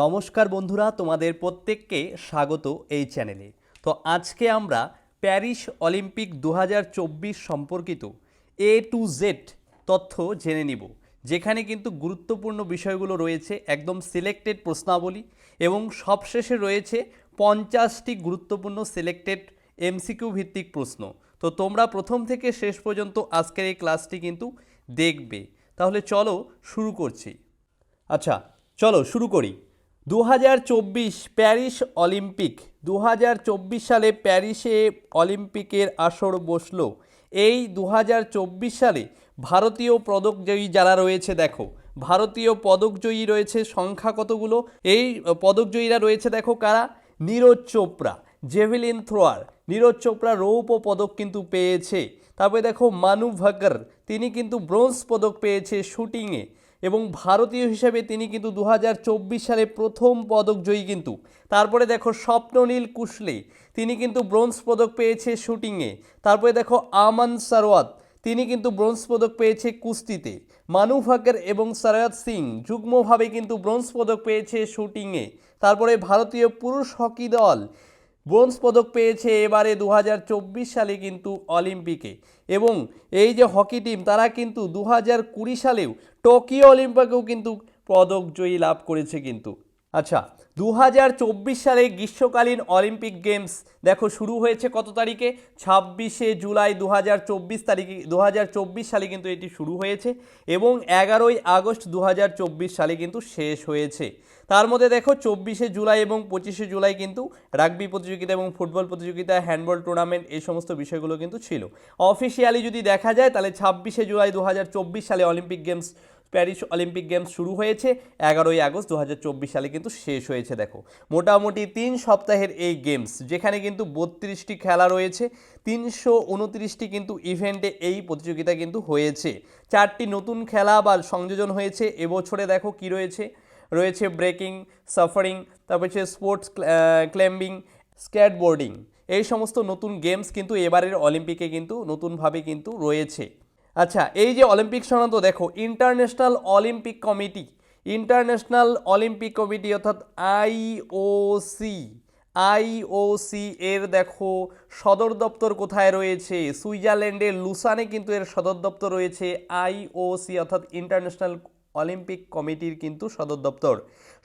নমস্কার বন্ধুরা, তোমাদের প্রত্যেককে স্বাগত এই চ্যানেলে। তো আজকে আমরা প্যারিস অলিম্পিক দু হাজার চব্বিশ সম্পর্কিত এ টু জেড তথ্য জেনে নিব, যেখানে কিন্তু গুরুত্বপূর্ণ বিষয়গুলো রয়েছে একদম সিলেক্টেড প্রশ্নাবলী এবং সবশেষে রয়েছে পঞ্চাশটি গুরুত্বপূর্ণ সিলেক্টেড এমসিকিউ ভিত্তিক প্রশ্ন। তো তোমরা প্রথম থেকে শেষ পর্যন্ত আজকের এই ক্লাসটি কিন্তু দেখবে। তাহলে চলো শুরু করছি। আচ্ছা চলো শুরু করি। দু হাজার চব্বিশ প্যারিস অলিম্পিক দু হাজার চব্বিশ সালে প্যারিসে অলিম্পিকের আসর বসল। এই দু হাজার চব্বিশ সালে ভারতীয় পদকজয়ী যারা রয়েছে দেখো, ভারতীয় পদকজয়ী রয়েছে সংখ্যা কতগুলো? এই পদকজয়ীরা রয়েছে দেখো কারা? Neeraj Chopra, javelin thrower. Neeraj Chopra রৌপ্য পদক কিন্তু পেয়েছে। তারপরে দেখো মানু ভাকর, তিনি কিন্তু ব্রোঞ্জ পদক পেয়েছে শুটিংয়ে। এবং ভারতীয় হিসেবে তিনি কিন্তু দু হাজার চব্বিশ সালে প্রথম পদক জয়ী কিন্তু। তারপরে দেখো স্বপ্ননীল কুশলে, তিনি কিন্তু ব্রোঞ্জ পদক পেয়েছে শুটিংয়ে। তারপরে দেখো আমান সারওয়াত তিনি কিন্তু ব্রোঞ্জ পদক পেয়েছে কুস্তিতে। মানু ভাকর এবং সরয়ত সিং যুগ্মভাবে কিন্তু ব্রোঞ্জ পদক পেয়েছে শুটিংয়ে। তারপরে ভারতীয় পুরুষ হকি দল ব্রোঞ্জ পদক পেয়েছে এবারে দু হাজার চব্বিশ সালে কিন্তু অলিম্পিকে। এবং এই যে হকি টিম, তারা কিন্তু দু হাজার কুড়ি সালেও টোকিও অলিম্পিকেও কিন্তু পদক জয়ী লাভ করেছে কিন্তু। আচ্ছা দু হাজার চব্বিশ সালে গ্রীষ্মকালীন অলিম্পিক গেমস, দেখো শুরু হয়েছে কত তারিখে? ছাব্বিশে জুলাই দু হাজার চব্বিশ তারিখে দু হাজার চব্বিশ সালে কিন্তু এটি শুরু হয়েছে এবং এগারোই আগস্ট দু হাজার চব্বিশ সালে কিন্তু শেষ হয়েছে। তার মধ্যে দেখো চব্বিশে জুলাই এবং পঁচিশে জুলাই কিন্তু রাগবি প্রতিযোগিতা এবং ফুটবল প্রতিযোগিতা, হ্যান্ডবল টুর্নামেন্ট এই সমস্ত বিষয়গুলো কিন্তু ছিল। অফিসিয়ালি যদি দেখা যায় তাহলে ছাব্বিশে জুলাই দু হাজার চব্বিশ সালে Olympic games Paris Olympic games শুরু হয়েছে। এগারোই আগস্ট দু হাজার চব্বিশ সালে কিন্তু শেষ হয়েছে দেখো। মোটামুটি তিন সপ্তাহের এই গেমস যেখানে কিন্তু বত্রিশটি খেলা রয়েছে। তিনশো উনত্রিশটি কিন্তু ইভেন্টে এই প্রতিযোগিতা কিন্তু হয়েছে। চারটি নতুন খেলা বা সংযোজন হয়েছে। এবছরে দেখো কি রয়েছে? রয়েছে ব্রেকিং, সাফারিং, তারপর হচ্ছে স্পোর্টস ক্লাইম্বিং স্কেটবোর্ডিং। এই সমস্ত নতুন গেমস কিন্তু এবারের অলিম্পিকে কিন্তু নতুনভাবে কিন্তু রয়েছে। আচ্ছা এই যে অলিম্পিক সনান্ত দেখো, International Olympic Committee, International Olympic Committee অর্থাৎ আইওসি আইওসি এর দেখো সদর দপ্তর কোথায় রয়েছে? সুইজারল্যান্ডের লুসানে কিন্তু এর সদর দপ্তর রয়েছে আইওসি অর্থাৎ ইন্টারন্যাশনাল অলিম্পিক কমিটির কিন্তু সদর দপ্তর।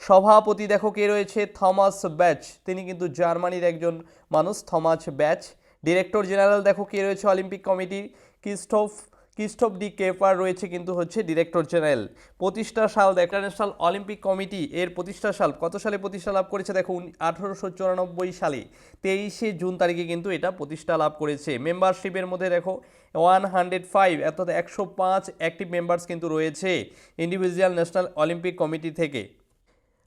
সভাপতি দেখো কে রয়েছে? Thomas Bach. তিনি কিন্তু জার্মানির একজন মানুষ, থমাস ব্যাচ। ডিরেক্টর জেনারেল দেখো কে রয়েছে অলিম্পিক কমিটির? ক্রিস্টোফ ক্রিস্টোফ ডি কেপার রয়েছে কিন্তু হচ্ছে ডিরেক্টর জেনারেল প্রতিষ্ঠা সাল ইন্টারন্যাশনাল অলিম্পিক কমিটি এর প্রতিষ্ঠা সাল কত সালে প্রতিষ্ঠা লাভ করেছে দেখো আঠারোশো চুরানব্বই সালে। তেইশে জুন তারিখে কিন্তু এটা প্রতিষ্ঠা লাভ করেছে। মেম্বারশিপের মধ্যে দেখো, ওয়ান হান্ড্রেড ফাইভ অর্থাৎ একশো পাঁচ অ্যাক্টিভ মেম্বার্স কিন্তু রয়েছে ইন্ডিভিজুয়াল ন্যাশনাল অলিম্পিক কমিটি থেকে।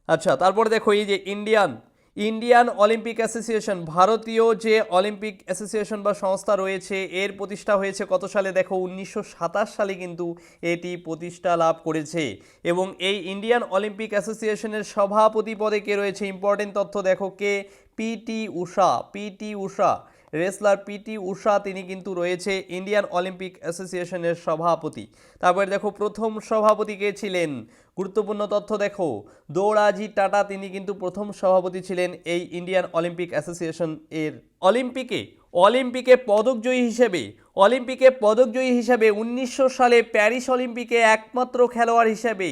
আচ্ছা তারপরে দেখো এই যে ইন্ডিয়ান ইন্ডিয়ান অলিম্পিক অ্যাসোসিয়েশন, ভারতীয় যে অলিম্পিক অ্যাসোসিয়েশন বা সংস্থা রয়েছে, এর প্রতিষ্ঠা হয়েছে কত সালে? দেখো, উনিশশো সাতাশ সালে কিন্তু এটি প্রতিষ্ঠা লাভ করেছে। এবং এই ইন্ডিয়ান অলিম্পিক অ্যাসোসিয়েশনের সভাপতি পদে কে রয়েছে? ইম্পর্টেন্ট তথ্য দেখো, কে? P T Usha P T Usha. Wrestler P T Usha, তিনি কিন্তু রয়েছে ইন্ডিয়ান অলিম্পিক অ্যাসোসিয়েশনের সভাপতি। তারপরে দেখো, প্রথম সভাপতি কে ছিলেন? গুরুত্বপূর্ণ তথ্য দেখো দৌড়াজি টাটা, তিনি কিন্তু প্রথম সভাপতি ছিলেন এই ইন্ডিয়ান অলিম্পিক অ্যাসোসিয়েশন এর অলিম্পিকে। অলিম্পিকে পদকজয়ী হিসেবে, অলিম্পিকে পদকজয়ী হিসেবে উনিশশো সালে প্যারিস অলিম্পিকে একমাত্র খেলোয়াড় হিসেবে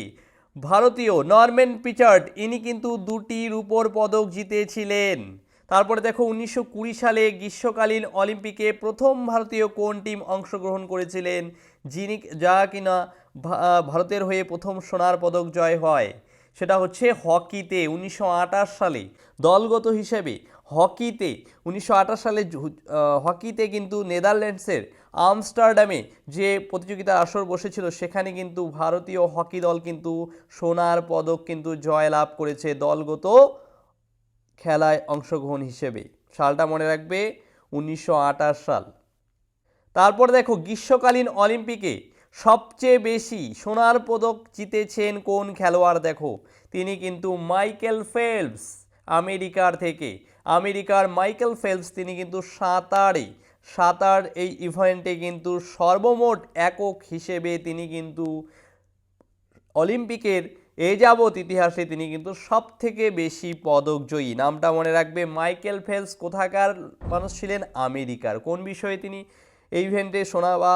ভারতীয় নরম্যান পিচার্ড, ইনি কিন্তু দুটি রূপোর পদক জিতেছিলেন। তারপরে দেখো উনিশশো কুড়ি সালে গ্রীষ্মকালীন অলিম্পিকে প্রথম ভারতীয় কোন টিম অংশগ্রহণ করেছিলেন? যিনি যা কিনা ভারতের হয়ে প্রথম সোনার পদক জয় হয়। সেটা হচ্ছে হকিতে উনিশশো আঠাশ সালে। দলগত হিসেবে হকিতে উনিশশো আঠাশ সালে হকিতে কিন্তু নেদারল্যান্ডসের আমস্টারডামে যে প্রতিযোগিতার আসর বসেছিল, সেখানে কিন্তু ভারতীয় হকি দল কিন্তু সোনার পদক কিন্তু জয় লাভ করেছে দলগত খেলায় অংশগ্রহণ হিসেবে। সালটা মনে রাখবে উনিশশো আটাশ সাল। তারপর দেখো, গ্রীষ্মকালীন অলিম্পিকে সবচেয়ে বেশি সোনার পদক জিতেছেন কোন খেলোয়াড় দেখো? তিনি কিন্তু মাইকেল ফেলপস, আমেরিকার থেকে। আমেরিকার মাইকেল ফেলপস, তিনি কিন্তু সাঁতারে। সাঁতার এই ইভেন্টে কিন্তু সর্বমোট একক হিসেবে তিনি কিন্তু অলিম্পিকের এ যাবৎ ইতিহাসে তিনি কিন্তু সব থেকে বেশি পদক জয়ী নামটা মনে রাখবে, মাইকেল ফেলস কোথাকার মানুষ ছিলেন? আমেরিকার। কোন বিষয়ে তিনি এই ইভেন্টে সোনা বা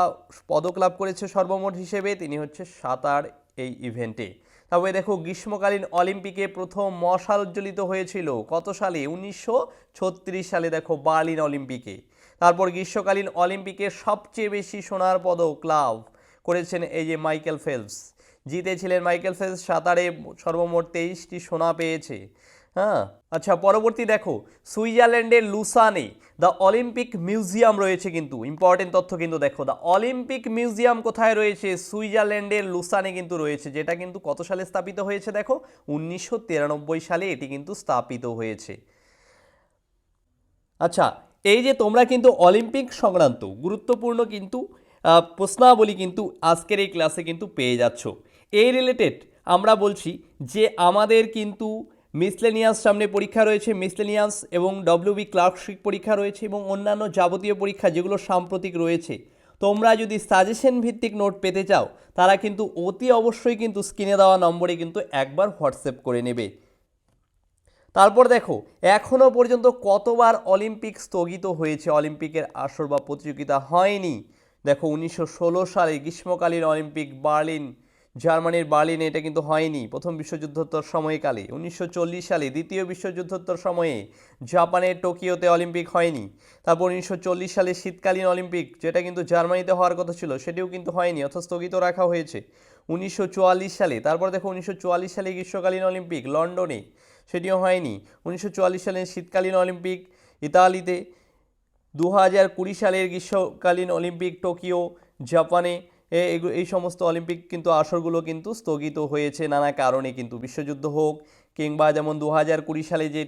পদক লাভ করেছে সর্বমোট হিসেবে? তিনি হচ্ছে সাঁতার এই ইভেন্টে। তারপরে দেখো, গ্রীষ্মকালীন অলিম্পিকে প্রথম মশাল উজ্জ্বলিত হয়েছিল। কত সালে? উনিশশো ছত্রিশ সালে দেখো, বার্লিন অলিম্পিকে। তারপর গ্রীষ্মকালীন অলিম্পিকে সবচেয়ে বেশি সোনার পদক লাভ করেছেন এই যে মাইকেল ফেলস। জিতেছিলেন মাইকেল ফেলস সাঁতারে সর্বমোট তেইশটি সোনা পেয়েছে। হ্যাঁ আচ্ছা পরবর্তী দেখো, সুইজারল্যান্ডের লুসানে দ্য অলিম্পিক মিউজিয়াম রয়েছে কিন্তু ইম্পর্টেন্ট তথ্য কিন্তু দেখো, দ্য অলিম্পিক মিউজিয়াম কোথায় রয়েছে? সুইজারল্যান্ডের লুসানে কিন্তু রয়েছে, যেটা কিন্তু কত সালে স্থাপিত হয়েছে দেখো? উনিশশো তিরানব্বই সালে এটি কিন্তু স্থাপিত হয়েছে। আচ্ছা এই যে তোমরা কিন্তু অলিম্পিক সংক্রান্ত গুরুত্বপূর্ণ কিন্তু প্রশ্নাবলী কিন্তু আজকের এই ক্লাসে কিন্তু পেয়ে যাচ্ছ। এই রিলেটেড আমরা বলছি যে আমাদের কিন্তু মিসলেনিয়াস সামনে পরীক্ষা রয়েছে মিসলেনিয়াস এবং ডব্লিউবি ক্লার্কশিপ পরীক্ষা রয়েছে এবং অন্যান্য যাবতীয় পরীক্ষা যেগুলো সাম্প্রতিক রয়েছে। তোমরা যদি সাজেশন ভিত্তিক নোট পেতে চাও, তারা কিন্তু অতি অবশ্যই কিন্তু স্ক্রিনে দেওয়া নম্বরে কিন্তু একবার হোয়াটসঅ্যাপ করে নেবে। তারপর দেখো এখনও পর্যন্ত কতবার অলিম্পিক স্থগিত হয়েছে? অলিম্পিকের আসর বা প্রতিযোগিতা হয়নি। দেখো, উনিশশো ষোলো সালে গ্রীষ্মকালীন অলিম্পিক বার্লিন জার্মানির বার্লিনে এটা কিন্তু হয়নি। প্রথম বিশ্বযুদ্ধোত্তর সময়কালে, উনিশশো চল্লিশ সালে দ্বিতীয় বিশ্বযুদ্ধোত্তর সময়ে জাপানের টোকিওতে অলিম্পিক হয়নি। তারপর উনিশশো চল্লিশ সালে শীতকালীন অলিম্পিক, যেটা কিন্তু জার্মানিতে হওয়ার কথা ছিল, সেটিও কিন্তু হয়নি অর্থাৎ স্থগিত রাখা হয়েছে। উনিশশো চুয়াল্লিশ সালে, তারপর দেখো উনিশশো চুয়াল্লিশ সালে গ্রীষ্মকালীন অলিম্পিক, লন্ডনে সেটিও হয়নি। উনিশশো চুয়াল্লিশ সালে শীতকালীন অলিম্পিক, ইতালিতে। দু হাজার কুড়ি সালের গ্রীষ্মকালীন অলিম্পিক, টোকিও, জাপানে এই সমস্ত অলিম্পিক কিন্তু আসরগুলো কিন্তু স্থগিত হয়েছে, নানা কারণে কিন্তু। বিশ্বযুদ্ধ হোক কিংবা যেমন দু হাজার কুড়ি সালে যে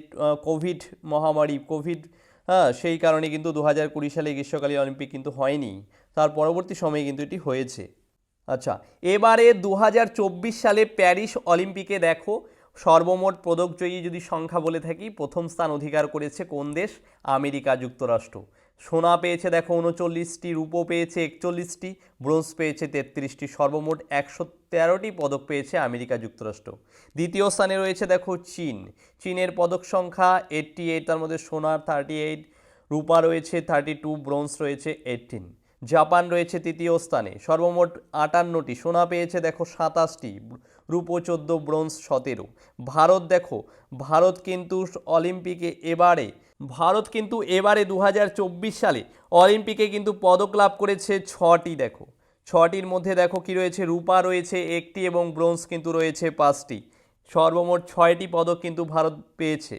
কোভিড মহামারী, কোভিড হ্যাঁ সেই কারণে কিন্তু দু হাজার কুড়ি সালে গ্রীষ্মকালীন অলিম্পিক কিন্তু হয়নি। তার পরবর্তী সময়ে কিন্তু এটি হয়েছে। আচ্ছা এবারে দু হাজার চব্বিশ সালে প্যারিস অলিম্পিকে দেখো, সর্বমোট পদকজয়ী যদি সংখ্যা বলে থাকি, প্রথম স্থান অধিকার করেছে কোন দেশ? আমেরিকা, যুক্তরাষ্ট্র। সোনা পেয়েছে, দেখো, উনচল্লিশটি রূপো পেয়েছে, একচল্লিশটি, ব্রোঞ্জ পেয়েছে, তেত্রিশটি, সর্বমোট একশো তেরোটি পদক পেয়েছে আমেরিকা যুক্তরাষ্ট্র। দ্বিতীয় স্থানে রয়েছে, দেখো, চীন। চীনের পদক সংখ্যা এইটটি এইট তার মধ্যে সোনার থার্টি এইট রূপা রয়েছে থার্টি টু ব্রোঞ্জ রয়েছে এইটিন জাপান রয়েছে তৃতীয় স্থানে, সর্বমোট আটান্নটি, সোনা পেয়েছে, দেখো, সাতাশটি রূপো চোদ্দ, ব্রোঞ্জ সতেরো। ভারত, দেখো, ভারত কিন্তু অলিম্পিকে এবারে ভারত কিন্তু এবারে দু হাজার চব্বিশ সালে অলিম্পিকে কিন্তু পদক লাভ করেছে ছটি, দেখো। ছটির মধ্যে দেখো কি রয়েছে, রূপা রয়েছে একটি এবং ব্রোঞ্জ কিন্তু রয়েছে পাঁচটি। সর্বমোট ছয়টি পদক কিন্তু ভারত পেয়েছে।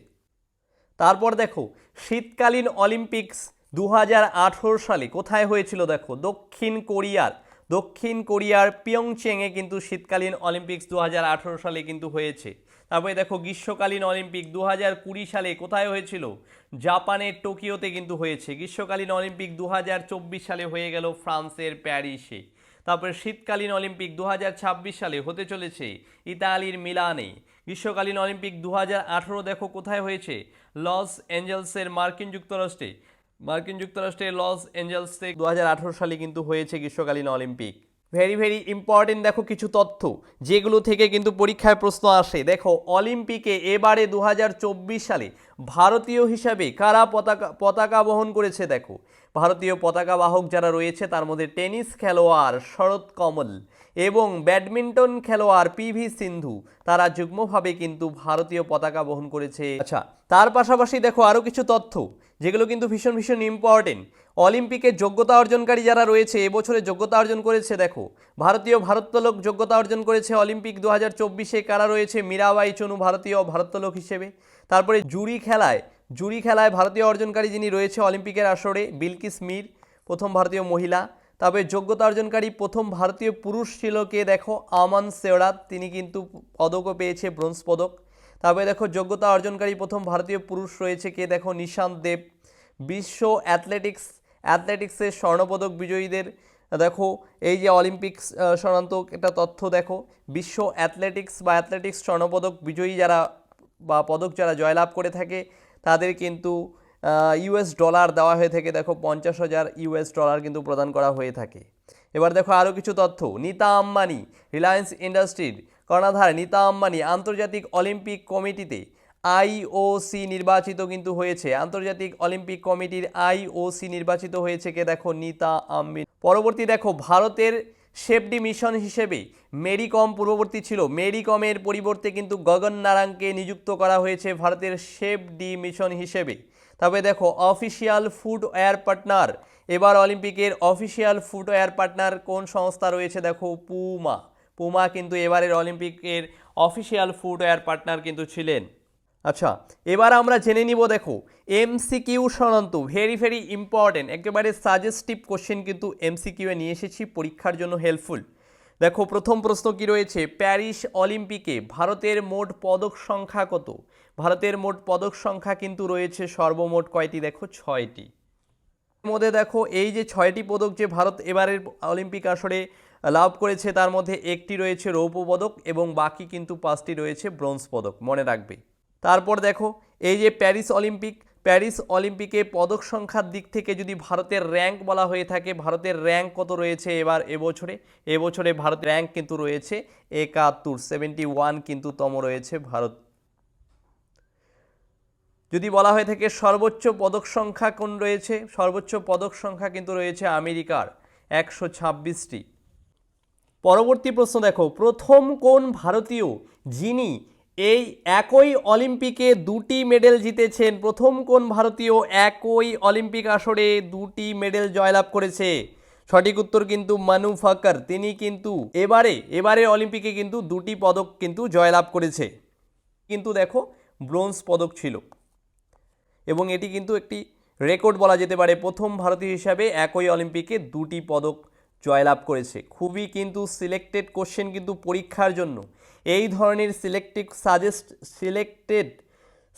তারপর দেখো, শীতকালীন অলিম্পিক্স দু হাজার আঠেরো সালে কোথায় হয়েছিল দেখো? দক্ষিণ কোরিয়ার দক্ষিণ কোরিয়ার পিয়ংচেংয়ে কিন্তু শীতকালীন অলিম্পিক্স দু হাজার আঠেরো সালে কিন্তু হয়েছে। তারপরে দেখো গ্রীষ্মকালীন অলিম্পিক দু হাজার কুড়ি সালে কোথায় হয়েছিল? জাপানের টোকিওতে কিন্তু হয়েছে। গ্রীষ্মকালীন অলিম্পিক দু হাজার চব্বিশ সালে হয়ে গেল ফ্রান্সের প্যারিসে। তারপরে শীতকালীন অলিম্পিক দু হাজার ছাব্বিশ সালে হতে চলেছে ইতালির মিলানে। গ্রীষ্মকালীন অলিম্পিক দু হাজার আঠেরো দেখো কোথায় হয়েছে? লস অ্যাঞ্জেলসের মার্কিন যুক্তরাষ্ট্রে। মার্কিন যুক্তরাষ্ট্রের লস অ্যাঞ্জেলসে দু হাজার আঠেরো সালে কিন্তু হয়েছে গ্রীষ্মকালীন অলিম্পিক। ভেরি ভেরি ইম্পর্টেন্ট দেখো কিছু তথ্য, যেগুলো থেকে কিন্তু পরীক্ষায় প্রশ্ন আসে। দেখো, অলিম্পিকে এবারে দু হাজার চব্বিশ সালে ভারতীয় হিসাবে কারা পতাকা পতাকা বহন করেছে দেখো? ভারতীয় পতাকা বাহক যারা রয়েছে তার মধ্যে টেনিস খেলোয়াড় শরৎ কমল। এবং ব্যাডমিন্টন খেলোয়াড় পিভি সিন্ধু তারা যুগ্মভাবে কিন্তু ভারতীয় পতাকা বহন করেছে। আচ্ছা তার পাশাপাশি দেখো আরও কিছু তথ্য যেগুলো কিন্তু ভীষণ ভীষণ ইম্পর্টেন্ট অলিম্পিকে যোগ্যতা অর্জনকারী যারা রয়েছে এবছরে যোগ্যতা অর্জন করেছে দেখো ভারতীয় ভারোত্তোলক যোগ্যতা অর্জন করেছে অলিম্পিক দু হাজার চব্বিশে কারা রয়েছে? মীরাবাই চনু ভারতীয় ভারোত্তোলক হিসেবে। তারপরে জুরি খেলায় জুরি খেলায় ভারতীয় অর্জনকারী যিনি রয়েছে অলিম্পিকের আসরে বিলকিস মির প্রথম ভারতীয় মহিলা। তবে যোগ্যতা অর্জনকারী প্রথম ভারতীয় পুরুষ ছিল কে দেখো, আমান সেওরাত। তিনি কিন্তু পদকও পেয়েছে, ব্রোঞ্জ পদক। তবে দেখো যোগ্যতা অর্জনকারী প্রথম ভারতীয় পুরুষ রয়েছে কে দেখো, নিশান্ত দেব। বিশ্ব অ্যাথলেটিক্স, অ্যাথলেটিক্সের স্বর্ণপদক বিজয়ীদের, দেখো, এই যে অলিম্পিক্স সংক্রান্ত একটা তথ্য দেখো। বিশ্ব অ্যাথলেটিক্স বা অ্যাথলেটিক্স স্বর্ণপদক বিজয়ী যারা বা পদক যারা জয়লাভ করে থাকে, তাদের কিন্তু ইউএস ডলার দেওয়া হয়ে থাকে, দেখো পঞ্চাশ হাজার ইউএস ডলার কিন্তু প্রদান করা হয়ে থাকে। এবার দেখো আরও কিছু তথ্য। নিতা আম্বানি রিলায়েন্স ইন্ডাস্ট্রির কর্ণাধার নীতা আম্বানি, আন্তর্জাতিক অলিম্পিক কমিটিতে আইওসি নির্বাচিত কিন্তু হয়েছে। আন্তর্জাতিক অলিম্পিক কমিটির আইওসি নির্বাচিত হয়েছে কে দেখো নীতা আম্বানি। পরবর্তী দেখো, ভারতের সেফডি মিশন হিসেবে মেরি কম পূর্ববর্তী ছিল। মেরি কমের পরিবর্তে কিন্তু গগন নারাংকে নিযুক্ত করা হয়েছে ভারতের সেফডি মিশন হিসেবে। তবে দেখো অফিসিয়াল ফুটওয়্যার পার্টনার এবার অলিম্পিকের অফিসিয়াল ফুটওয়্যার পার্টনার কোন সংস্থা রয়েছে দেখো পুমা পুমা কিন্তু এবারের অলিম্পিকের অফিসিয়াল ফুটওয়্যার পার্টনার কিন্তু ছিলেন। আচ্ছা এবার আমরা জেনে নিব দেখো এমসিকিউ সনন্ত ভেরি ভেরি ইম্পর্টেন্ট একেবারে সাজেস্টিভ কোশ্চেন কিন্তু এমসিকিউ এ নিয়ে এসেছি, পরীক্ষার জন্য হেল্পফুল দেখো, প্রথম প্রশ্ন কি রয়েছে? প্যারিস অলিম্পিকে ভারতের মোট পদক সংখ্যা কত? ভারতের মোট পদক সংখ্যা কিন্তু রয়েছে সর্বমোট কয়টি? দেখো, ছয়টি। মধ্যে দেখো, এই যে ছয়টি পদক যে ভারত এবারের অলিম্পিক আসরে লাভ করেছে, তার মধ্যে একটি রয়েছে রৌপ্য পদক এবং বাকি কিন্তু পাঁচটি রয়েছে ব্রোঞ্জ পদক। মনে রাখবে। তারপর দেখো, এই যে প্যারিস অলিম্পিক, প্যারিস অলিম্পিকে পদক সংখ্যার দিক থেকে যদি ভারতের র্যাঙ্ক বলা হয়ে থাকে, ভারতের র্যাঙ্ক কত রয়েছে এবার এবছরে? এবছরে ভারত র্যাঙ্ক কিন্তু রয়েছে একাত্তর, সেভেন্টি ওয়ান কিন্তু তম রয়েছে ভারত। যদি বলা হয়ে থাকে সর্বোচ্চ পদক সংখ্যা কোন রয়েছে? সর্বোচ্চ পদক সংখ্যা কিন্তু রয়েছে আমেরিকার একশো ছাব্বিশটি। পরবর্তী প্রশ্ন দেখো, প্রথম কোন ভারতীয় যিনি এই একই অলিম্পিকে দুটি মেডেল জিতেছেন? প্রথম কোন ভারতীয় একই অলিম্পিক আসরে দুটি মেডেল জয়লাভ করেছে? সঠিক উত্তর কিন্তু মানু ফাকর। তিনি কিন্তু এবারে এবারে অলিম্পিকে কিন্তু দুটি পদক কিন্তু জয়লাভ করেছে। কিন্তু দেখো, ব্রোঞ্জ পদক ছিল। এবং এটি কিন্তু একটি রেকর্ড বলা যেতে পারে, প্রথম ভারতীয় হিসাবে একই অলিম্পিকে দুটি পদক জয়লাভ করেছে। খুবই কিন্তু সিলেক্টেড কোশ্চেন কিন্তু পরীক্ষার জন্য। এই ধরনের সিলেক্টেড সাজেস্ট সিলেক্টেড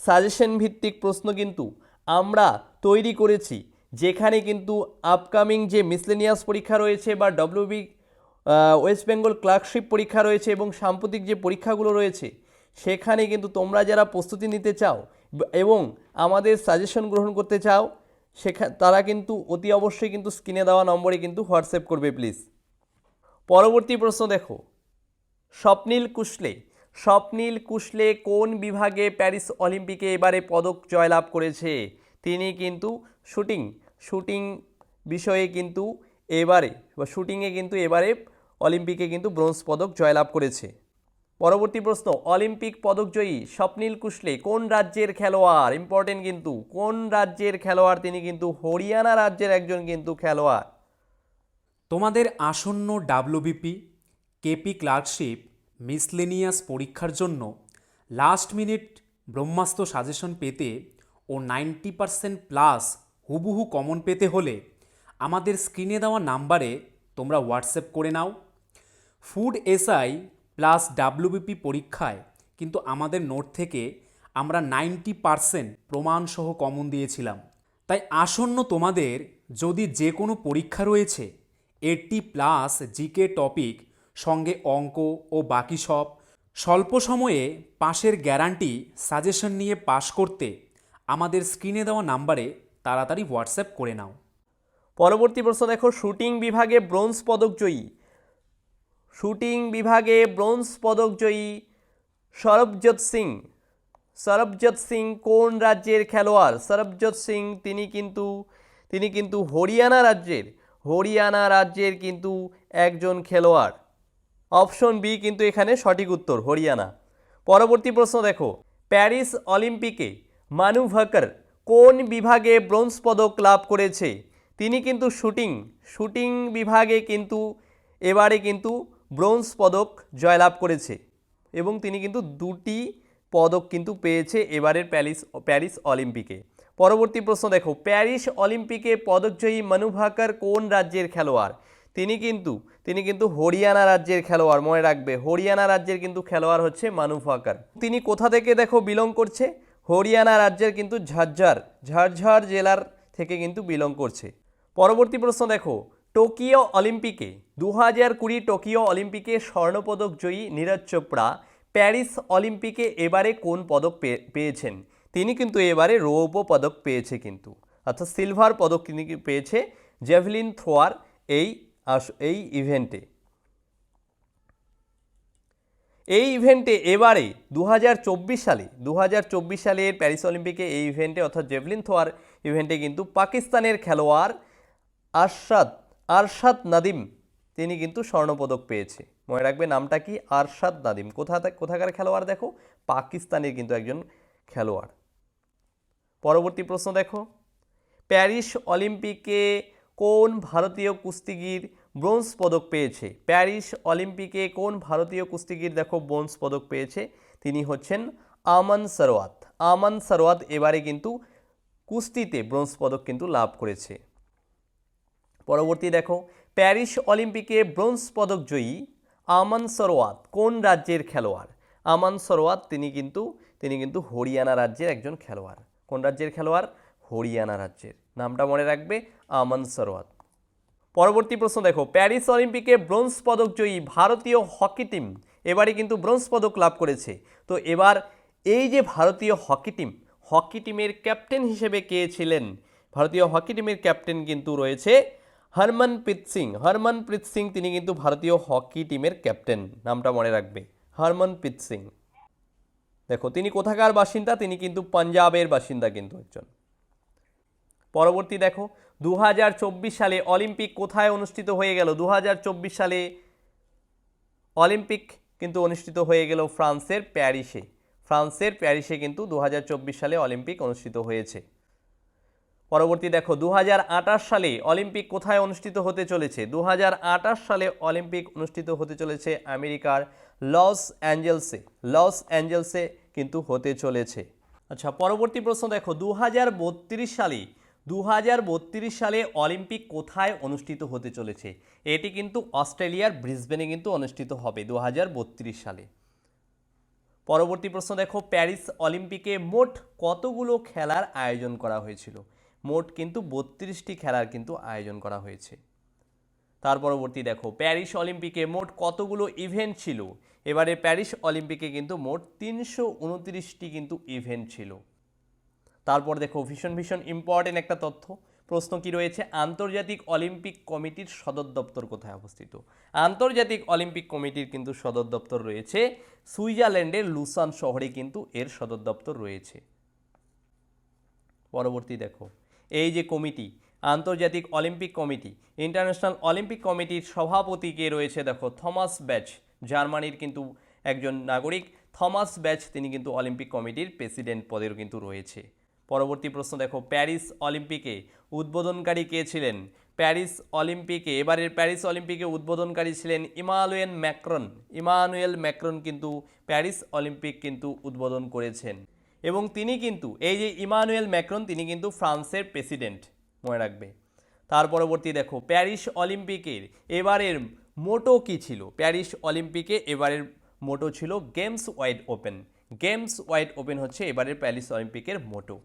সাজেশন ভিত্তিক প্রশ্ন কিন্তু আমরা তৈরি করেছি, যেখানে কিন্তু আপকামিং যে মিসলেনিয়াস পরীক্ষা রয়েছে বা ডব্লিউবি ওয়েস্ট বেঙ্গল ক্লার্কশিপ পরীক্ষা রয়েছে এবং সাম্প্রতিক যে পরীক্ষাগুলো রয়েছে সেখানে কিন্তু তোমরা যারা প্রস্তুতি নিতে চাও এবং আমাদের সাজেশন গ্রহণ করতে চাও, সেখা তারা কিন্তু অতি অবশ্যই কিন্তু স্ক্রিনে দেওয়া নম্বরে কিন্তু হোয়াটসঅ্যাপ করবে প্লিজ পরবর্তী প্রশ্ন দেখো। স্বপ্নীল কুশলে স্বপ্নীল কুশলে কোন বিভাগে প্যারিস অলিম্পিকে এবারে পদক জয়লাভ করেছে? তিনি কিন্তু শুটিং শুটিং বিষয়ে কিন্তু এবারে, বা শুটিংয়ে কিন্তু এবারে অলিম্পিকে কিন্তু ব্রোঞ্জ পদক জয়লাভ করেছে। পরবর্তী প্রশ্ন, অলিম্পিক পদকজয়ী স্বপ্নীল কুশলে কোন রাজ্যের খেলোয়াড়? ইম্পর্টেন্ট কিন্তু, কোন রাজ্যের খেলোয়াড়? তিনি কিন্তু হরিয়ানা রাজ্যের একজন কিন্তু খেলোয়াড়। তোমাদের আসন্ন ডাব্লুবিপি কেপি ক্লার্কশিপ মিসলেনিয়াস পরীক্ষার জন্য লাস্ট মিনিট ব্রহ্মাস্ত্র সাজেশন পেতে ও নাইনটি পারসেন্ট প্লাস হুবহু কমন পেতে হলে আমাদের স্ক্রিনে দেওয়া নাম্বারে তোমরা হোয়াটসঅ্যাপ করে নাও। ফুড এসআই প্লাস ডাব্লুবিপি পরীক্ষায় কিন্তু আমাদের নোট থেকে আমরা নাইনটি পারসেন্ট প্রমাণসহ কমন দিয়েছিলাম। তাই আসন্ন তোমাদের যদি যে কোনো পরীক্ষা রয়েছে এইটটি প্লাস জিকে টপিক, সঙ্গে অঙ্ক ও বাকি সব, স্বল্প সময়ে পাশের গ্যারান্টি সাজেশন নিয়ে পাশ করতে আমাদের স্ক্রিনে দেওয়া নাম্বারে তাড়াতাড়ি হোয়াটসঅ্যাপ করে নাও। পরবর্তী প্রশ্ন দেখো, শুটিং বিভাগে ব্রোঞ্জ পদক জয়ী। শুটিং বিভাগে ব্রোঞ্জ পদক জয়ী সরবজত সিং। সরবজত সিং কোন রাজ্যের খেলোয়াড়? সরবজত সিং তিনি কিন্তু তিনি কিন্তু হরিয়ানা রাজ্যের হরিয়ানা রাজ্যের কিন্তু একজন খেলোয়াড়। অপশন বি কিন্তু এখানে সঠিক উত্তর, হরিয়ানা। পরবর্তী প্রশ্ন দেখো, প্যারিস অলিম্পিকে মানু ভাকর কোন বিভাগে ব্রোঞ্জ পদক লাভ করেছে? তিনি কিন্তু শুটিং শুটিং বিভাগে কিন্তু, এবারে কিন্তু ব্রোঞ্জ পদক জয়লাভ করেছে এবং তিনি কিন্তু দুটি পদক কিন্তু পেয়েছে এবারের প্যারিস প্যারিস অলিম্পিকে। পরবর্তী প্রশ্ন দেখো, প্যারিস অলিম্পিকে পদকজয়ী ভাকর কোন রাজ্যের খেলোয়াড়? তিনি কিন্তু তিনি কিন্তু হরিয়ানা রাজ্যের খেলোয়াড়, মনে রাখবে, হরিয়ানা রাজ্যের কিন্তু খেলোয়াড় হচ্ছে ভাকর। তিনি কোথা থেকে দেখো বিলং করছে? হরিয়ানা রাজ্যের কিন্তু ঝাঝঝার ঝাড়ঝাড় জেলার থেকে কিন্তু বিলং করছে। পরবর্তী প্রশ্ন দেখো, টোকিও অলিম্পিকে দু হাজার কুড়ি টোকিও অলিম্পিকে স্বর্ণপদক জয়ী নীরজ চোপড়া প্যারিস অলিম্পিকে এবারে কোন পদক পেয়েছেন? তিনি কিন্তু এবারে রৌপ্য পদক পেয়েছে কিন্তু। অর্থাৎ সিলভার পদক তিনি পেয়েছে? জেভলিন থ্রোয়ার এই এই ইভেন্টে। এই ইভেন্টে এবারে দু হাজার চব্বিশ সালে দু সালের প্যারিস অলিম্পিকে এই ইভেন্টে অর্থাৎ জেভলিন থোয়ার ইভেন্টে কিন্তু পাকিস্তানের খেলোয়াড় আরশাদ আরশাদ নাদিম তিনি কিন্তু স্বর্ণপদক পেয়েছে। মনে রাখবে নামটা কি? আরশাদ নাদিম। কোথা কোথাকার খেলোয়াড় দেখো? পাকিস্তানের কিন্তু একজন খেলোয়াড়। পরবর্তী প্রশ্ন দেখো। প্যারিস অলিম্পিকে কোন ভারতীয় কুস্তিগির ব্রোঞ্জ পদক পেয়েছে? প্যারিস অলিম্পিকে কোন ভারতীয় কুস্তিগির দেখো ব্রোঞ্জ পদক পেয়েছে? তিনি হচ্ছেন আমান সরওয়াত আমান সরওয়াত এবারে কিন্তু কুস্তিতে ব্রোঞ্জ পদক কিন্তু লাভ করেছে। পরবর্তী দেখো। প্যারিস অলিম্পিকে ব্রোঞ্জ পদক জয়ী আমান সরোয়াত, কোন রাজ্যের খেলোয়াড়? আমান সরোয়াত, তিনি কিন্তু তিনি কিন্তু হরিয়ানা রাজ্যের একজন খেলোয়াড়। কোন রাজ্যের খেলোয়াড়? হরিয়ানা রাজ্যের। নামটা মনে রাখবে আমান সরোয়াত। পরবর্তী প্রশ্ন দেখো, প্যারিস অলিম্পিকে ব্রোঞ্জ পদক জয়ী ভারতীয় হকি টিম এবারে কিন্তু ব্রোঞ্জ পদক লাভ করেছে। তো এবার এই যে ভারতীয় হকি টিম, হকি টিমের ক্যাপ্টেন হিসেবে কে ছিলেন? ভারতীয় হকি টিমের ক্যাপ্টেন কিন্তু রয়েছে হরমনপ্রীত সিং। হরমনপ্রীত সিং তিনি কিন্তু ভারতীয় হকি টিমের ক্যাপ্টেন, নামটা মনে রাখবে। হরমনপ্রীত সিং। দেখো, তিনি কোথাকার বাসিন্দা? তিনি কিন্তু পাঞ্জাবের বাসিন্দা কিন্তু একজন। পরবর্তী দেখো দু হাজার চব্বিশ সালে অলিম্পিক কোথায় অনুষ্ঠিত হয়ে গেল? দু হাজার চব্বিশ সালে অলিম্পিক কিন্তু অনুষ্ঠিত হয়ে গেল ফ্রান্সের প্যারিসে। ফ্রান্সের প্যারিসে কিন্তু দু হাজার চব্বিশ সালে অলিম্পিক অনুষ্ঠিত হয়েছে। পরবর্তী দেখো দু হাজার আটাশ সালে অলিম্পিক কোথায় অনুষ্ঠিত হতে চলেছে? দু হাজার আটাশ সালে অলিম্পিক অনুষ্ঠিত হতে চলেছে আমেরিকার লস অ্যাঞ্জেলসে। লস অ্যাঞ্জেলসে কিন্তু হতে চলেছে। আচ্ছা পরবর্তী প্রশ্ন দেখো দু সালে দু হাজার বত্রিশ সালে অলিম্পিক কোথায় অনুষ্ঠিত হতে চলেছে? এটি কিন্তু অস্ট্রেলিয়ার ব্রিসবেনে কিন্তু অনুষ্ঠিত হবে দু হাজার বত্রিশ সালে। পরবর্তী প্রশ্ন দেখো, প্যারিস অলিম্পিকে মোট কতগুলো খেলার আয়োজন করা হয়েছিল? মোট কিন্তু বত্রিশটি খেলার কিন্তু আয়োজন করা হয়েছে। তার পরবর্তী দেখো, প্যারিস অলিম্পিকে মোট কতগুলো ইভেন্ট ছিল? এবারে প্যারিস অলিম্পিকে কিন্তু মোট তিনশো উনত্রিশটি কিন্তু ইভেন্ট ছিল। তারপর দেখো, ভীষণ ভীষণ ইম্পর্টেন্ট একটা তথ্য। প্রশ্ন কি রয়েছে? আন্তর্জাতিক অলিম্পিক কমিটির সদর দপ্তর কোথায় অবস্থিত? আন্তর্জাতিক অলিম্পিক কমিটির কিন্তু সদর দপ্তর রয়েছে সুইজারল্যান্ডের লুসান শহরে কিন্তু এর সদর দপ্তর রয়েছে। পরবর্তী দেখো এই যে কমিটি, আন্তর্জাতিক অলিম্পিক কমিটি, ইন্টারন্যাশনাল অলিম্পিক কমিটির সভাপতি কে রয়েছে দেখো থমাস ব্যাচ, জার্মানির কিন্তু একজন নাগরিক। থমাস ব্যাচ তিনি কিন্তু অলিম্পিক কমিটির প্রেসিডেন্ট পদেরও কিন্তু রয়েছে। পরবর্তী প্রশ্ন দেখো, প্যারিস অলিম্পিকে উদ্বোধনকারী কে ছিলেন? প্যারিস অলিম্পিকে, এবারের প্যারিস অলিম্পিকে উদ্বোধনকারী ছিলেন ইমানুয়েল ম্যাক্রন। ইমানুয়েল ম্যাক্রন কিন্তু প্যারিস অলিম্পিক কিন্তু উদ্বোধন করেছেন। এবং তিনি কিন্তু, এই যে ইমানুয়েল ম্যাক্রন, তিনি কিন্তু ফ্রান্সের প্রেসিডেন্ট, মনে রাখবে। তার পরবর্তী দেখো, প্যারিস অলিম্পিকের এবারের মোটো কি ছিল? প্যারিস অলিম্পিকে এবারের মোটো ছিল games wide open. Games wide open হচ্ছে এবারের প্যারিস অলিম্পিকের মোটো।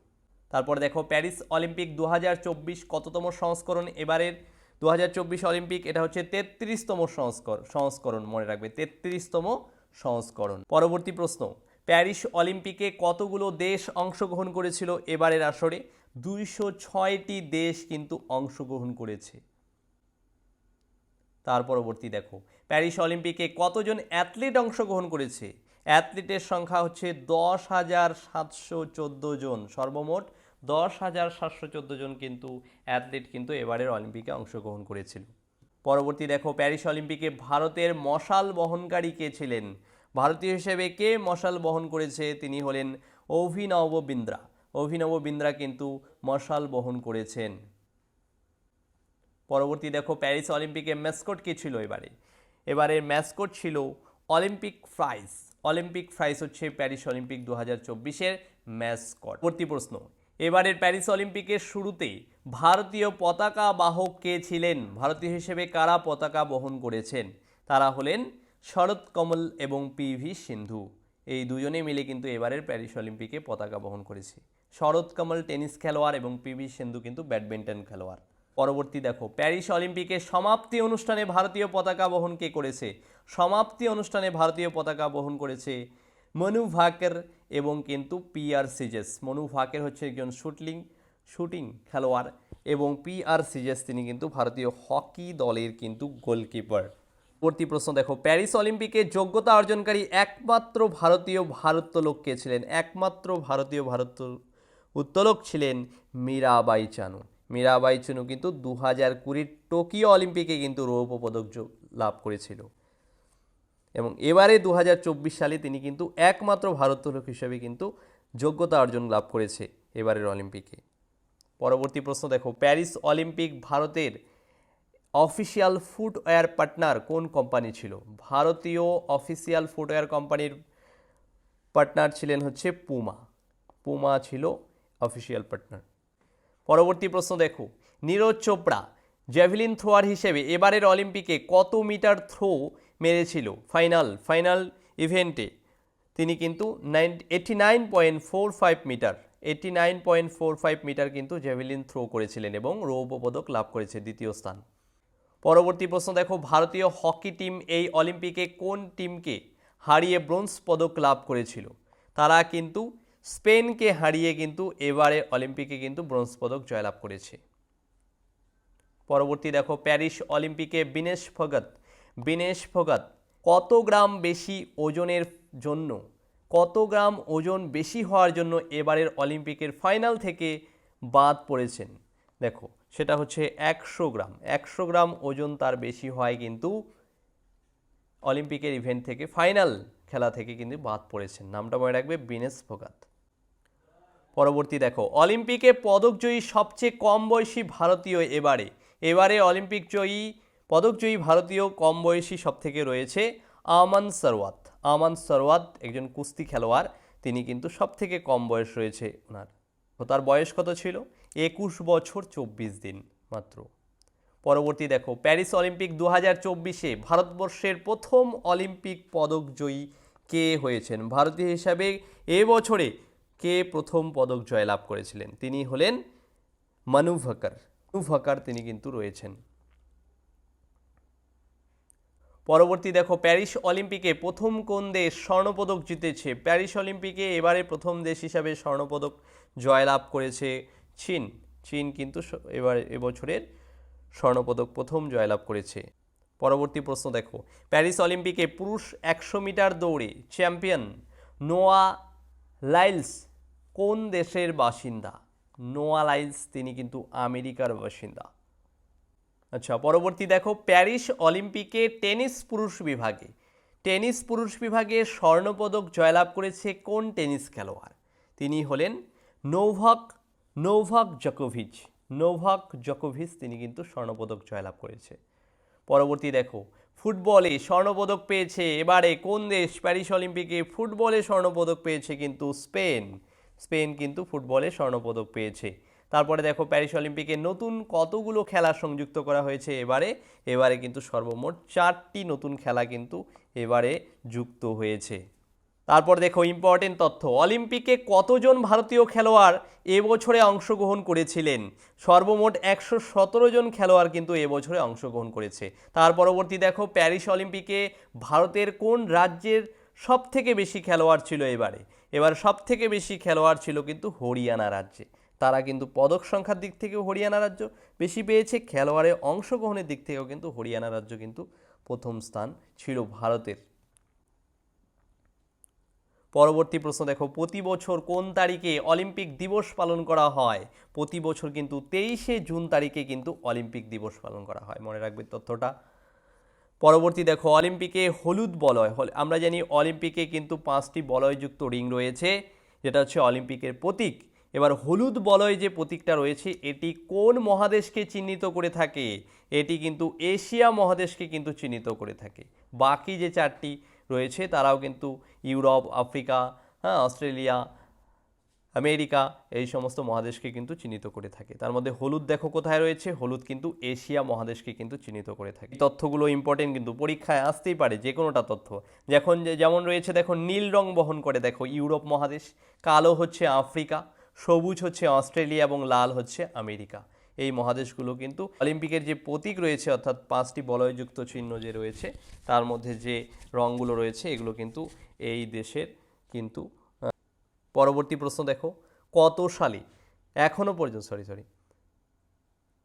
তারপর দেখো, প্যারিস অলিম্পিক দু হাজার চব্বিশ কততম সংস্করণ এবারের? দু হাজার চব্বিশ অলিম্পিক, এটা হচ্ছে তেত্রিশতম সংস্কর, সংস্করণ, মনে রাখবে, তেত্রিশতম সংস্করণ। পরবর্তী প্রশ্ন প্যারিস অলিম্পিকে কতগুলো দেশ অংশগ্রহণ করেছিল এবারের আসরে? দুইশো ছয়টি দেশ কিন্তু অংশগ্রহণ করেছে। তার পরবর্তী দেখো, প্যারিস অলিম্পিকে কতজন অ্যাথলিট অংশগ্রহণ করেছে? অ্যাথলিটের সংখ্যা হচ্ছে দশ হাজার সাতশো চোদ্দ জন, সর্বমোট দশ হাজার সাতশো চোদ্দ জন কিন্তু অ্যাথলিট কিন্তু এবারের অলিম্পিকে অংশগ্রহণ করেছিল। পরবর্তী দেখো, প্যারিস অলিম্পিকে ভারতের মশাল বহনকারী কে ছিলেন? ভারতীয় হিসেবে কে মশাল বহন করেছে? তিনি হলেন অভিনব বিন্দ্রা। অভিনব বিন্দ্রা কিন্তু মশাল বহন করেছেন। পরবর্তী দেখো, প্যারিস অলিম্পিকে ম্যাসকট কে ছিল এবারে? এবারের ম্যাসকট ছিল অলিম্পিক প্রাইজ অলিম্পিক প্রাইজ হচ্ছে প্যারিস অলিম্পিক দু হাজার চব্বিশের ম্যাসকট। পরবর্তী প্রশ্ন, এবারের প্যারিস অলিম্পিকের শুরুতে ভারতীয় পতাকা বাহক কে ছিলেন? ভারতীয় হিসেবে কারা পতাকা বহন করেছেন? তারা হলেন শরৎ, কমল এবং পিভি সিন্ধু। এই দুজনে মিলে কিন্তু এবারের প্যারিস অলিম্পিকে পতাকা বহন করেছে। শরৎ, কমল টেনিস খেলোয়াড় এবং পিভি সিন্ধু কিন্তু ব্যাডমিন্টন খেলোয়াড়। পরবর্তী দেখো, প্যারিস অলিম্পিকের সমাপ্তি অনুষ্ঠানে ভারতীয় পতাকা বহন কে করেছে? সমাপ্তি অনুষ্ঠানে ভারতীয় পতাকা বহন করেছে মনু ভাকের এবং কিন্তু পি আর সিজেস। মনু ভাকের হচ্ছে একজন শুটলিং, শুটিং খেলোয়াড় এবং পি আর সিজেস তিনি কিন্তু ভারতীয় হকি দলের কিন্তু গোলকিপার। পরবর্তী প্রশ্ন দেখো, প্যারিস অলিম্পিকে যোগ্যতা অর্জনকারী একমাত্র ভারতীয় ভারোত্তোলক কে ছিলেন? একমাত্র ভারতীয় ভারত উত্তোলক ছিলেন মীরাবাই চানু। মীরাবাই চানু কিন্তু দু হাজার কুড়ির টোকিও অলিম্পিকে কিন্তু রৌপ্য পদক লাভ করেছিল। এবং এবারে দু হাজার চব্বিশ সালে তিনি কিন্তু একমাত্র ভারোত্তোলক হিসেবে কিন্তু যোগ্যতা অর্জন লাভ করেছে এবারের অলিম্পিকে। পরবর্তী প্রশ্ন দেখো, প্যারিস অলিম্পিক ভারতের অফিসিয়াল ফুটওয়্যার পার্টনার কোন কোম্পানি ছিল? ভারতীয় অফিসিয়াল ফুটওয়্যার কোম্পানির পার্টনার ছিলেন হচ্ছে পুমা। পুমা ছিল অফিসিয়াল পার্টনার। পরবর্তী প্রশ্ন দেখো। নীরজ চোপড়া, জ্যাভেলিন থ্রোয়ার হিসেবে এবারের অলিম্পিকে কত মিটার থ্রো মেরেছিল? ফাইনাল ফাইনাল ইভেন্টে তিনি কিন্তু nine eighty nine point four five metre eighty nine point four five metre কিন্তু জ্যাভেলিন থ্রো করেছিলেন এবং রৌপ্য পদক লাভ করেছে দ্বিতীয় স্থান। পরবর্তী প্রশ্ন, দেখো, ভারতীয় হকি টিম এই অলিম্পিকে কোন টিমকে হারিয়ে ব্রোঞ্জ পদক লাভ করেছিল? তারা কিন্তু স্পেনকে হারিয়ে কিন্তু এবারে অলিম্পিকে কিন্তু ব্রোঞ্জ পদক জয়লাভ করেছে। পরবর্তী, দেখো, প্যারিস অলিম্পিকে বিনেশ ফগত বিনেশ ফগত কত গ্রাম বেশি ওজনের জন্য, কত গ্রাম ওজন বেশি হওয়ার জন্য এবারের অলিম্পিকের ফাইনাল থেকে বাদ পড়েছেন? দেখো সেটা হচ্ছে একশো গ্রাম। একশো গ্রাম ওজন তার বেশি হয় কিন্তু অলিম্পিকের ইভেন্ট থেকে, ফাইনাল খেলা থেকে কিন্তু বাদ পড়েছেন। নামটা মনে রাখবে বিনেশ ফোগাত পরবর্তী দেখো, অলিম্পিকে পদকজয়ী সবচেয়ে কম বয়সী ভারতীয় এবারে। এবারে অলিম্পিক জয়ী পদকজয়ী ভারতীয় কম বয়সী সব থেকে রয়েছে আমান সরওয়াত। আমান সরওয়াত একজন কুস্তি খেলোয়াড়, তিনি কিন্তু সব থেকে কম বয়স রয়েছে ওনার। তো তার বয়স কত ছিল? একুশ বছর চব্বিশ দিন মাত্র। পরবর্তী দেখো, প্যারিস অলিম্পিক দু হাজার চব্বিশে ভারতবর্ষের প্রথম অলিম্পিক পদক জয়ী কে হয়েছেন? ভারতীয় হিসাবে এ বছরে কে প্রথম পদক জয়লাভ করেছিলেন? তিনি হলেন মানু ভাকার। মানু ভাকার তিনি কিন্তু রয়েছেন। পরবর্তী দেখো, প্যারিস অলিম্পিকে প্রথম কোন দেশ স্বর্ণপদক জিতেছে? প্যারিস অলিম্পিকে এবারে প্রথম দেশ হিসাবে স্বর্ণপদক জয়লাভ করেছে চীন। চীন কিন্তু এবার এবছরের স্বর্ণপদক প্রথম জয়লাভ করেছে। পরবর্তী প্রশ্ন দেখো। প্যারিস অলিম্পিকে পুরুষ একশো মিটার দৌড়ে চ্যাম্পিয়ন নোয়া লাইলস কোন দেশের বাসিন্দা? নোয়া লাইলস তিনি কিন্তু আমেরিকার বাসিন্দা। আচ্ছা পরবর্তী দেখো। প্যারিস অলিম্পিকে টেনিস পুরুষ বিভাগে। টেনিস পুরুষ বিভাগে স্বর্ণপদক জয়লাভ করেছে কোন টেনিস খেলোয়াড়? তিনি হলেন নোভাক নোভাক জকোভিচ নোভাক জকোভিচ তিনি কিন্তু স্বর্ণপদক জয়লাভ করেছে। পরবর্তী দেখো, ফুটবলে স্বর্ণপদক পেয়েছে, এবারে কোন দেশ? প্যারিস অলিম্পিকে ফুটবলে স্বর্ণপদক পেয়েছে কিন্তু স্পেন। স্পেন কিন্তু ফুটবলে স্বর্ণপদক পেয়েছে। তারপরে দেখো, প্যারিস অলিম্পিকে নতুন কতগুলো খেলা সংযুক্ত করা হয়েছে এবারে? এবারে কিন্তু সর্বমোট চারটি নতুন খেলা কিন্তু এবারে যুক্ত হয়েছে। তারপর দেখো ইম্পর্টেন্ট তথ্য। অলিম্পিকে কতজন ভারতীয় খেলোয়াড় এবছরে অংশগ্রহণ করেছিলেন? সর্বমোট একশো সতেরো জন খেলোয়াড় কিন্তু এবছরে অংশগ্রহণ করেছে। তার পরবর্তী দেখো, প্যারিস অলিম্পিকে ভারতের কোন রাজ্যের সব থেকে বেশি খেলোয়াড় ছিল এবারে? এবার সব থেকে বেশি খেলোয়াড় ছিল কিন্তু হরিয়ানা রাজ্যে। তারা কিন্তু পদক সংখ্যার দিক থেকেও হরিয়ানা রাজ্য বেশি পেয়েছে খেলোয়াড়ের অংশগ্রহণের দিক থেকেও কিন্তু হরিয়ানা রাজ্য কিন্তু প্রথম স্থান ছিল ভারতের। পরবর্তী প্রশ্ন দেখো, প্রতি বছর কোন তারিখে অলিম্পিক দিবস পালন করা হয়? প্রতি বছর কিন্তু তেইশে জুন তারিখে কিন্তু অলিম্পিক দিবস পালন করা হয়। মনে রাখবে তথ্যটা। পরবর্তী দেখো, অলিম্পিকে হলুদ বলয়, হল- আমরা জানি অলিম্পিকে কিন্তু পাঁচটি বলয়যুক্ত রিং রয়েছে, যেটা হচ্ছে অলিম্পিকের প্রতীক। এবার হলুদ বলয় যে প্রতীকটা রয়েছে, এটি কোন মহাদেশকে চিহ্নিত করে থাকে? এটি কিন্তু এশিয়া মহাদেশকে কিন্তু চিহ্নিত করে থাকে। বাকি যে চারটি রয়েছে। তারাও কিন্তু ইউরোপ, আফ্রিকা হ্যাঁ অস্ট্রেলিয়া, আমেরিকা এই সমস্ত মহাদেশকে কিন্তু চিহ্নিত করে থাকে। তার মধ্যে হলুদ দেখো কোথায় রয়েছে? হলুদ কিন্তু এশিয়া মহাদেশকে কিন্তু চিহ্নিত করে থাকে। তথ্যগুলো ইম্পর্টেন্ট কিন্তু পরীক্ষায় আসতেই পারে যে কোনোটা তথ্য। যখন যেমন রয়েছে দেখো, নীল রং বহন করে দেখো ইউরোপ মহাদেশ, কালো হচ্ছে আফ্রিকা, সবুজ হচ্ছে অস্ট্রেলিয়া এবং লাল হচ্ছে আমেরিকা। এই মহাদেশগুলো। কিন্তু অলিম্পিকের যে প্রতীক রয়েছে, অর্থাৎ পাঁচটি বলয়যুক্ত চিহ্ন যে রয়েছে, তার মধ্যে যে রঙগুলো রয়েছে, এগুলো কিন্তু এই দেশের কিন্তু পরবর্তী প্রশ্ন দেখো। কত সালে? এখনও পর্যন্ত সরি সরি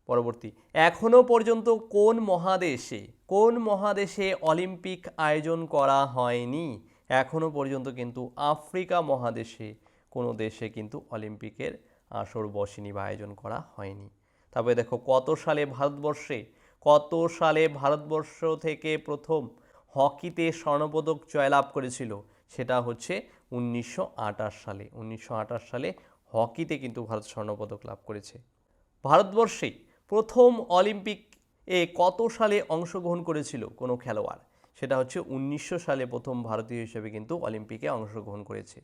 পরবর্তী। এখনও পর্যন্ত কোন মহাদেশে কোন মহাদেশে অলিম্পিক আয়োজন করা হয়নি? এখনও পর্যন্ত কিন্তু আফ্রিকা মহাদেশে কোনো দেশে কিন্তু অলিম্পিকের আসর বসেনি বা আয়োজন করা হয়নি। তারপরে দেখো, কত সালে ভারতবর্ষে, কত সালে ভারতবর্ষ থেকে প্রথম হকিতে স্বর্ণপদক জয়লাভ করেছিল? সেটা হচ্ছে উনিশশো আটাশ সালে। উনিশশো আঠাশ সালে হকিতে কিন্তু ভারত স্বর্ণপদক লাভ করেছে। ভারতবর্ষে প্রথম অলিম্পিক এ কত সালে অংশগ্রহণ করেছিল কোনো খেলোয়াড়? সেটা হচ্ছে উনিশশো সালে প্রথম ভারতীয় হিসেবে কিন্তু অলিম্পিকে অংশগ্রহণ করেছে।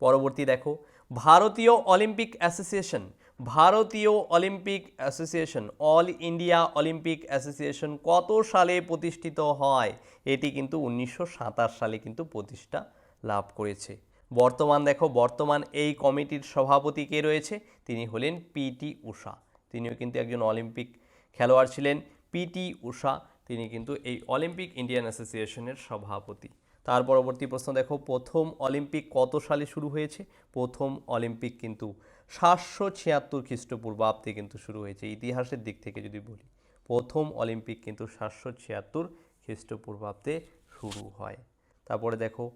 পরবর্তী দেখো, ভারতীয় অলিম্পিক অ্যাসোসিয়েশন ভারতীয় Olympic association, all India Olympic association কত সালে প্রতিষ্ঠিত হয়? এটি কিন্তু উনিশশো সাতাশ সালে কিন্তু প্রতিষ্ঠা লাভ করেছে। বর্তমান দেখো, বর্তমান এই কমিটির সভাপতি কে রয়েছে? তিনি হলেন পিটি উষা তিনিও কিন্তু একজন অলিম্পিক খেলোয়াড় ছিলেন। পিটি উষা তিনি কিন্তু এই অলিম্পিক ইন্ডিয়ান অ্যাসোসিয়েশনের সভাপতি। তার পরবর্তী প্রশ্ন, দেখো, প্রথম অলিম্পিক কত সালে শুরু হয়েছে? প্রথম অলিম্পিক কিন্তু সাতশো ছিয়াত্তর খ্রিস্টপূর্বাব্দে কিন্তু শুরু হয়েছে, ইতিহাসের দিক থেকে যদি বলি। প্রথম অলিম্পিক কিন্তু সাতশো ছিয়াত্তর খ্রিস্টপূর্বাব্দে শুরু হয়। তারপরে দেখো,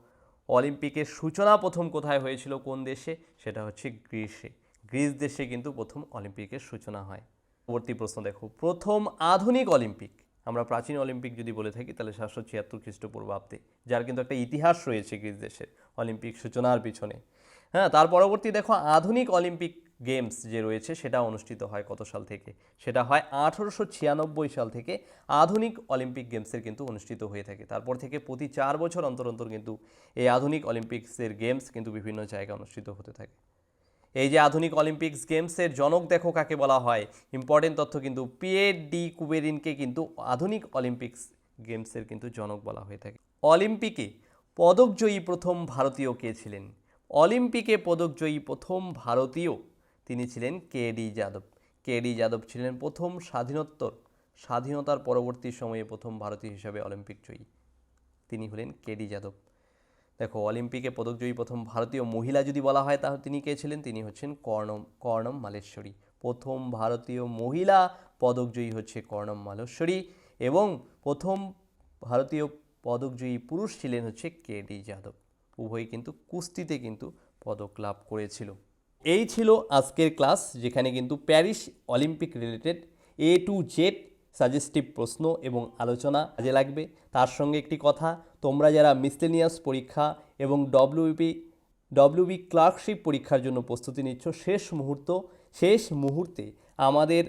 অলিম্পিকের সূচনা প্রথম কোথায় হয়েছিল? কোন দেশে? সেটা হচ্ছে গ্রিসে গ্রিস দেশে কিন্তু প্রথম অলিম্পিকের সূচনা হয়। পরবর্তী প্রশ্ন, দেখো, প্রথম আধুনিক অলিম্পিক আমরা প্রাচীন অলিম্পিক যদি বলে থাকি, তাহলে সাতশো ছিয়াত্তর খ্রিস্টপূর্বাব্দে যার কিন্তু একটা ইতিহাস রয়েছে গ্রিস দেশের অলিম্পিক সূচনার পিছনে। হ্যাঁ তার পরবর্তী দেখো, আধুনিক অলিম্পিক গেমস যে রয়েছে, সেটা অনুষ্ঠিত হয় কত সাল থেকে? সেটা হয় আঠেরোশো ছিয়ানব্বই সাল থেকে আধুনিক অলিম্পিক গেমসের কিন্তু অনুষ্ঠিত হয়ে থাকে। তারপর থেকে প্রতি চার বছর অন্তর অন্তর কিন্তু এই আধুনিক অলিম্পিক্সের গেমস কিন্তু বিভিন্ন জায়গায় অনুষ্ঠিত হতে থাকে। এই যে আধুনিক অলিম্পিক্স গেমসের জনক দেখো কাকে বলা হয়। ইম্পর্টেন্ট তথ্য কিন্তু পিয়ের ডি কুবেরিনকে কিন্তু আধুনিক অলিম্পিক্স গেমসের কিন্তু জনক বলা হয়ে থাকে। অলিম্পিকে পদকজয়ী প্রথম ভারতীয় কে ছিলেন? অলিম্পিকে পদকজয়ী প্রথম ভারতীয় তিনি ছিলেন K D Yadav. K D Yadav ছিলেন প্রথম স্বাধীনোত্তর, স্বাধীনতার পরবর্তী সময়ে প্রথম ভারতীয় হিসাবে অলিম্পিক জয়ী। তিনি হলেন কে ডি যাদব। দেখো, অলিম্পিকে পদকজয়ী প্রথম ভারতীয় মহিলা যদি বলা হয়, তাহলে তিনি কে ছিলেন? তিনি হচ্ছেন কর্ণম কর্ণম মালেশ্বরী। প্রথম ভারতীয় মহিলা পদকজয়ী হচ্ছে কর্ণম মালেশ্বরী এবং প্রথম ভারতীয় পদকজয়ী পুরুষ ছিলেন হচ্ছে কে ডি যাদব। উভয়ই কিন্তু কুস্তিতে কিন্তু পদক লাভ করেছিল। এই ছিল আজকের ক্লাস, যেখানে কিন্তু Paris Olympic related A to Z suggestive প্রশ্ন এবং আলোচনা কাজে লাগবে। তার সঙ্গে একটি কথা তোমরা যারা মিসলেনিয়াস পরীক্ষা এবং ডব্লিউপি ডব্লিউবি ক্লার্কশিপ পরীক্ষার জন্য প্রস্তুতি নিচ্ছ, শেষ মুহূর্ত, শেষ মুহূর্তে আমাদের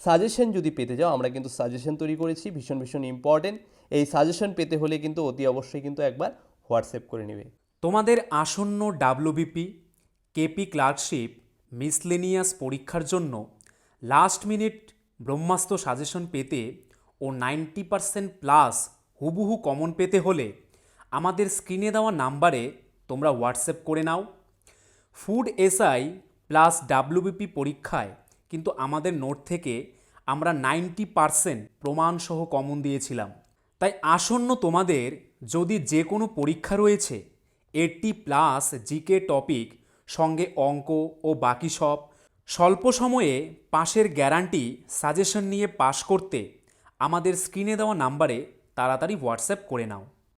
সাজেশন যদি পেতে যাও আমরা কিন্তু সাজেশন তৈরি করেছি, ভীষণ ভীষণ ইম্পর্টেন্ট এই সাজেশন পেতে হলে কিন্তু অতি অবশ্যই কিন্তু একবার হোয়াটসঅ্যাপ করে নেবে। তোমাদের আসন্ন ডাব্লুবিপি কেপি ক্লার্কশিপ, মিসলেনিয়াস পরীক্ষার জন্য লাস্ট মিনিট ব্রহ্মাস্ত্র সাজেশন পেতে ও নাইনটি পারসেন্ট প্লাস হুবহু কমন পেতে হলে আমাদের স্ক্রিনে দেওয়া নাম্বারে তোমরা হোয়াটসঅ্যাপ করে নাও। ফুড এসআই প্লাস ডাব্লিউবিপি পরীক্ষায় কিন্তু আমাদের নোট থেকে আমরা নাইনটি পারসেন্ট প্রমাণসহ কমন দিয়েছিলাম। তাই আসন্ন তোমাদের যদি যে কোনো পরীক্ষা রয়েছে এইটটি প্লাস জিকে টপিক সঙ্গে অঙ্ক ও বাকি সব, স্বল্প সময়ে পাশের গ্যারান্টি সাজেশন নিয়ে পাশ করতে আমাদের স্ক্রিনে দেওয়া নাম্বারে তাড়াতাড়ি হোয়াটসঅ্যাপ করে নাও।